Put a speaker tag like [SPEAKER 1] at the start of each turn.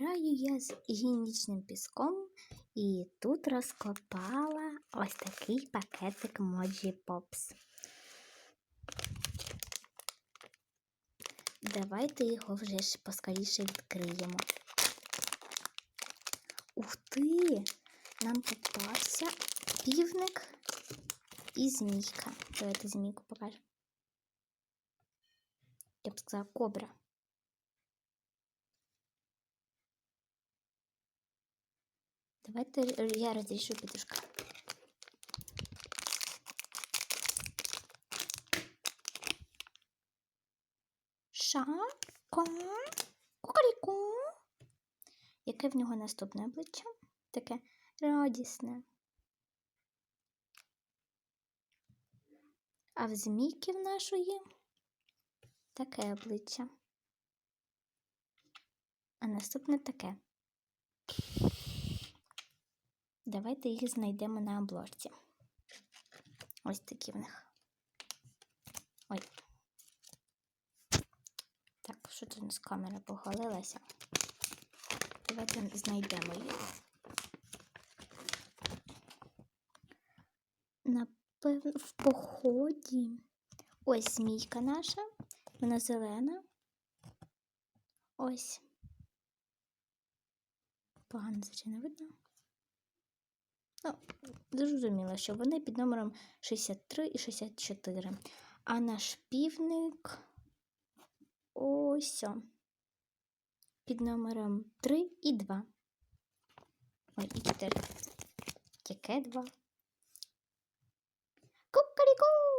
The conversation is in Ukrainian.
[SPEAKER 1] Граю я з гінічним піском і тут розкопала ось такий пакетик Моджі Попс. Давайте його вже ж поскоріше відкриємо. Ух ти! Нам попався півник і змійка. Давайте змійку покажемо. Я б сказала кобра. Давайте я розрішу петушка. Ша, ка, кукаріку. Яке в нього наступне обличчя? Таке радісне. А в змійки в нашої таке обличчя. А наступне таке. Давайте їх знайдемо на обложці. Ось такі в них. Ой. Так, що тут у нас камера поголилася? Давайте знайдемо їх. Напевно, в поході. Ось змійка наша. Вона зелена. Ось. Погано, звичайно, видно. Ну, зрозуміло, що вони під номером 63 і 64. А наш півник ось під номером 3 і 2. Ой, і 4. Яке 2? Кукаріку!